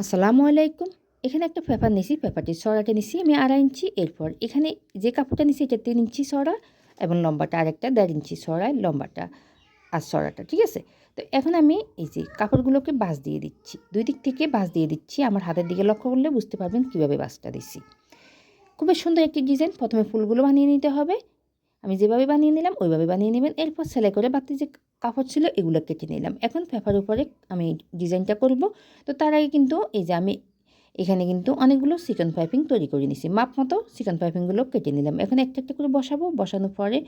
আসসালামু আলাইকুম। এখানে একটা পেপার নিছি, পেপারটি সরাটা নিছি আমি আড়াই ইঞ্চি। এরপর এখানে যে কাপড়টা নিছি এটা তিন ইঞ্চি সরা এবং লম্বাটা আরেকটা দেড় ইঞ্চি সরায় লম্বাটা আর সরাটা, ঠিক আছে? তো এখন আমি এই যে কাপড়গুলোকে বাস দিয়ে দিচ্ছি। দুই দিক থেকে বাস দিয়ে দিচ্ছি। আমার হাতের দিকে লক্ষ্য করলে বুঝতে পারবেন কীভাবে বাসটা দিছি। খুবই সুন্দর একটি ডিজাইন। প্রথমে ফুলগুলো বানিয়ে নিতে হবে। আমি যেভাবে বানিয়ে নিলাম, ওইভাবে বানিয়ে নেবেন। এরপর সেলাই করে বাতি যে কাপড় ছিল, এগুলো কেটে নিলাম। এখন পেপার উপরে আমি ডিজাইনটা করব। তো তার আগে কিন্তু এই যে আমি এখানে কিন্তু অনেকগুলো চিকেন পাইপিং তৈরি করে নিছি। মাপ মতো চিকেন পাইপিংগুলো কেটে নিলাম। এখন একটা একটা করে বসাবো। বসানোর পরে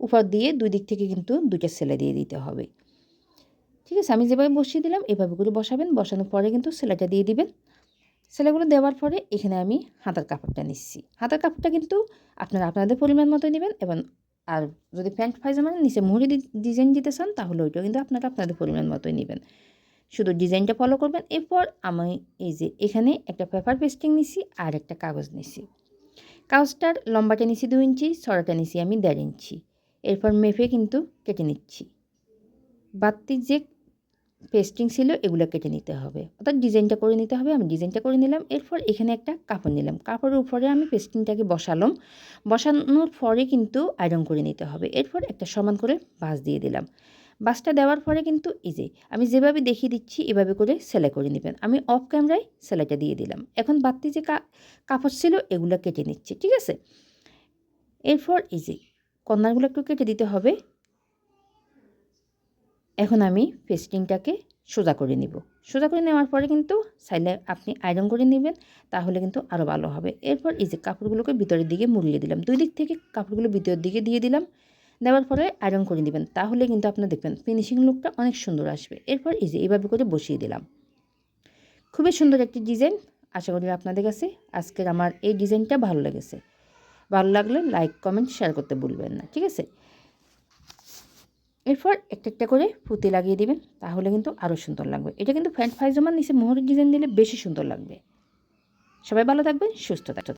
উপর দিয়ে দুই দিক থেকে কিন্তু দুইটা সেলাই দিয়ে দিতে হবে। ঠিক আছে? আমি যেভাবে বসিয়ে দিলাম, এভাবে করে বসাবেন। বসানোর পরে কিন্তু সেলাইটা দিয়ে দিবেন। সেলাইগুলো দেওয়ার পরে এখানে আমি হাতার কাপড়টা নিচ্ছি। হাতার কাপড়টা কিন্তু আপনারা আপনাদের পরিমাণ মতো নেবেন এবং আর যদি প্যান্ট পায়জামার নিচে মুহুরি ডিজাইন দিতে চান, তাহলে ওইটাও কিন্তু আপনারা আপনাদের পরিমাণ মতোই নেবেন। শুধু ডিজাইনটা ফলো করবেন। এরপর আমি এই যে এখানে একটা পেপার পেস্টিং নিছি আর একটা কাগজ নিছি। কাগজটার লম্বাটা নিছি দু ইঞ্চি ছড়াটা নিছি আমি দেড় ইঞ্চি। এরপর মেপে কিন্তু কেটে নিচ্ছি। বাত্তির যে পেস্টিং ছিল, এগুলো কেটে নিতে হবে। অর্থাৎ ডিজাইনটা করে নিতে হবে, আমি ডিজাইনটা করে নিলাম, এরপর এখানে একটা কাপড় নিলাম। কাপড়ের উপরে আমি পেস্টিংটাকে বসালাম। বসানোর পরে কিন্তু আয়রন করে নিতে হবে। এরপর একটা সমান করে বাস দিয়ে দিলাম। বাসটা দেওয়ার পরে কিন্তু যে, আমি যেভাবে দেখিয়ে দিচ্ছি, এভাবে করে সেলাই করে নেবেন। আমি অফ ক্যামেরায় সেলাইটা দিয়ে দিলাম। এখন বাড়তি যে কাপড় ছিল, এগুলো কেটে নিচ্ছি, ঠিক আছে? এরপর যে, কর্নারগুলো একটু কেটে দিতে হবে। এখন আমি পেস্টিংটাকে সোজা করে নিব। সোজা করে নেওয়ার পরে কিন্তু সাইলে আপনি আয়রন করে নেবেন, তাহলে কিন্তু আরও ভালো হবে। এরপর এই যে কাপড়গুলোকে ভিতরের দিকে মুড়িয়ে দিলাম। দুই দিক থেকে কাপড়গুলো ভিতরের দিকে দিয়ে দিলাম। দেওয়ার পরে আয়রন করে নেবেন, তাহলে কিন্তু আপনার দেখবেন ফিনিশিং লুকটা অনেক সুন্দর আসবে। এরপর এই যে এইভাবে করে বসিয়ে দিলাম। খুবই সুন্দর একটি ডিজাইন, আশা করি আপনাদের কাছে আজকের আমার এই ডিজাইনটা ভালো লেগেছে। ভালো লাগলে লাইক, কমেন্ট শেয়ার করতে ভুলবেন না, ঠিক আছে? এরপর একটা একটা করে পুঁতি লাগিয়ে দিবেন, তাহলে কিন্তু আরও সুন্দর লাগবে। এটা কিন্তু ফ্যান্ট ফাইজমার নিচে মোহরের ডিজাইন দিলে বেশি সুন্দর লাগবে। সবাই ভালো থাকবেন, সুস্থ থাকবে